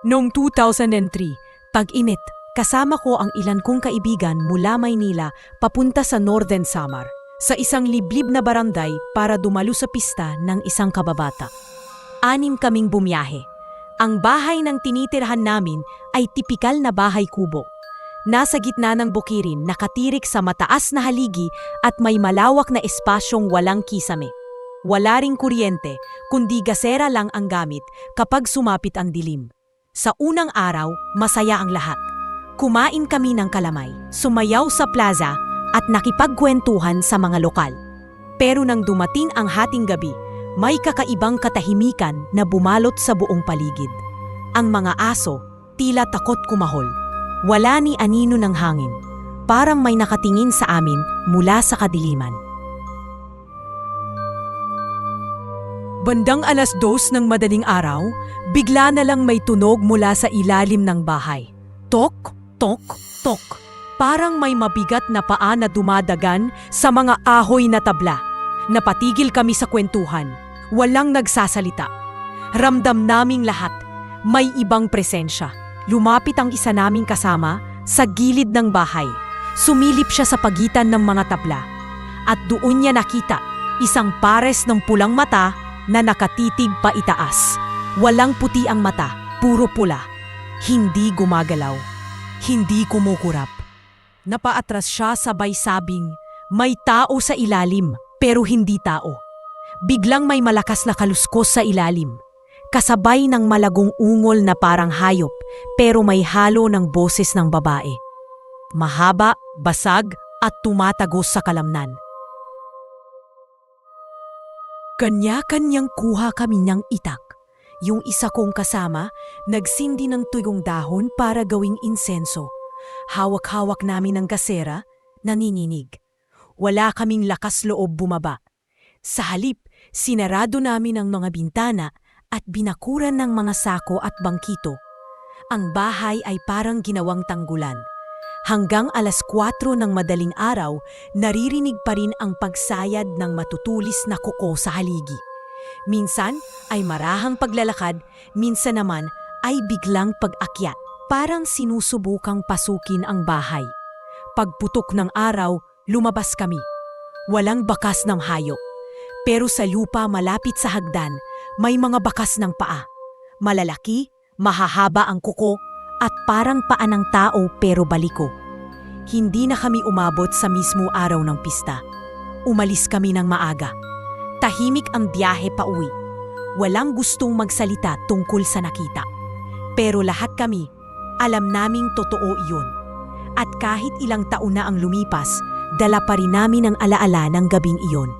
Noong 2003, tag-init, kasama ko ang ilan kong kaibigan mula Maynila papunta sa Northern Samar, sa isang liblib na barangay para dumalo sa pista ng isang kababata. Anim kaming bumiyahe. Ang bahay ng tinitirhan namin ay tipikal na bahay kubo. Nasa gitna ng bukirin, nakatirik sa mataas na haligi at may malawak na espasyong walang kisame. Wala ring kuryente, kundi gasera lang ang gamit kapag sumapit ang dilim. Sa unang araw, masaya ang lahat. Kumain kami ng kalamay, sumayaw sa plaza at nakipagkwentuhan sa mga lokal. Pero nang dumating ang hating gabi, may kakaibang katahimikan na bumalot sa buong paligid. Ang mga aso, tila takot kumahol. Wala ni anino ng hangin. Parang may nakatingin sa amin mula sa kadiliman. Bandang alas dos ng madaling araw, bigla na lang may tunog mula sa ilalim ng bahay. Tok, tok, tok. Parang may mabigat na paa na dumadagan sa mga ahoy na tabla. Napatigil kami sa kwentuhan. Walang nagsasalita. Ramdam naming lahat. May ibang presensya. Lumapit ang isa naming kasama sa gilid ng bahay. Sumilip siya sa pagitan ng mga tabla. At doon niya nakita isang pares ng pulang mata na nakatitig pa itaas. Walang puti ang mata, puro pula. Hindi gumagalaw. Hindi kumukurap. Napaatras siya sabay sabing, may tao sa ilalim, pero hindi tao. Biglang may malakas na kaluskos sa ilalim. Kasabay ng malagong ungol na parang hayop, pero may halo ng boses ng babae. Mahaba, basag, at tumatagos sa kalamnan. Kanya-kanyang kuha kami ng itak. Yung isa kong kasama, nagsindi ng tuyong dahon para gawing insenso. Hawak-hawak namin ang gasera, nanininig. Wala kaming lakas loob bumaba. Sa halip, sinarado namin ang mga bintana at binakuran ng mga sako at bangkito. Ang bahay ay parang ginawang tanggulan. Hanggang alas 4 ng madaling araw, naririnig pa rin ang pagsayad ng matutulis na kuko sa haligi. Minsan ay marahang paglalakad, minsan naman ay biglang pag-akyat. Parang sinusubukang pasukin ang bahay. Pagputok ng araw, lumabas kami. Walang bakas ng hayop. Pero sa lupa malapit sa hagdan, may mga bakas ng paa. Malalaki, mahahaba ang kuko, at parang paa ng tao pero baliko. Hindi na kami umabot sa mismo araw ng pista. Umalis kami ng maaga. Tahimik ang biyahe pa uwi. Walang gustong magsalita tungkol sa nakita. Pero lahat kami, alam naming totoo iyon. At kahit ilang taon na ang lumipas, dala pa rin namin ang alaala ng gabing iyon.